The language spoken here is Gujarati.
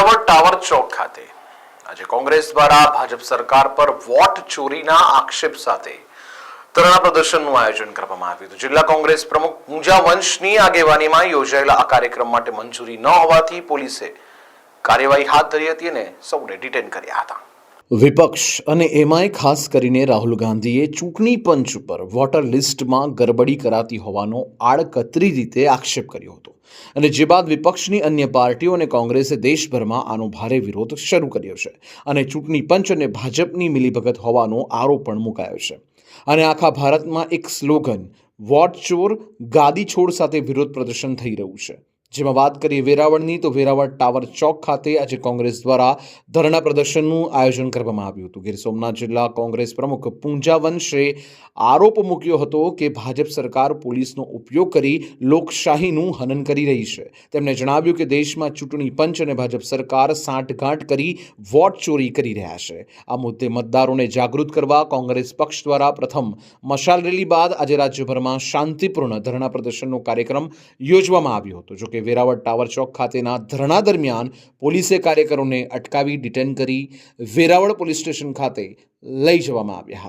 વેરાવળ ટાવર ચોક ખાતે. આજે કોંગ્રેસ દ્વારા ભાજપ સરકાર પર વોટ ચોરીના આક્ષેપ સાથે ધરણા પ્રદર્શનનું આયોજન કરવામાં આવ્યું હતું. જિલ્લા કોંગ્રેસ પ્રમુખ પૂજા વંશની આગેવાનીમાં યોજાયેલા આ કાર્યક્રમ માટે મંજૂરી ન હોવાથી પોલીસે કાર્યવાહી હાથ ધરી હતી અને સૌને ડિટેન કર્યા હતા. વિપક્ષ અને એમાંય ખાસ કરીને રાહુલ ગાંધીએ ચૂંટણી પંચ ઉપર વોટર લિસ્ટમાં ગરબડી કરાતી હોવાનો આડકતરી રીતે આક્ષેપ કર્યો હતો. અને જે બાદ વિપક્ષની અન્ય પાર્ટીઓ અને કોંગ્રેસે દેશભરમાં આનો ભારે વિરોધ શરૂ કર્યો છે અને ચૂંટણી પંચ અને ભાજપની મિલીભગત હોવાનો આરોપ પણ મુકાયો છે. અને આખા ભારતમાં એક સ્લોગન, વોટ ચોર, ગાદી છોડ સાથે વિરોધ પ્રદર્શન થઈ રહ્યું છે. જેમાં વાત કરીએ વેરાવળની, તો વેરાવળ ટાવર ચોક ખાતે આજે કોંગ્રેસ દ્વારા ધરણા પ્રદર્શનનું આયોજન કરવામાં આવ્યું હતું. ગીર સોમનાથ જિલ્લા કોંગ્રેસ પ્રમુખ પૂંજા વંશે આરોપ મૂક્યો હતો કે ભાજપ સરકાર પોલીસનો ઉપયોગ કરી લોકશાહીનું હનન કરી રહી છે. તેમણે જણાવ્યું કે દેશમાં ચૂંટણી પંચ અને ભાજપ સરકાર સાંઠગાંઠ કરી વોટ ચોરી કરી રહ્યા છે. આ મુદ્દે મતદારોને જાગૃત કરવા કોંગ્રેસ પક્ષ દ્વારા પ્રથમ મશાલ રેલી બાદ આજે રાજ્યભરમાં શાંતિપૂર્ણ ધરણા પ્રદર્શનનો કાર્યક્રમ યોજવામાં આવ્યો હતો. જોકે વેરાવળ ટાવર ચોક ખાતેના ધરણા દરમિયાન પોલીસે કાર્યકરોને અટકાવી ડિટેન કરી વેરાવળ પોલીસ સ્ટેશન ખાતે લઈ જવામાં આવ્યા હતા.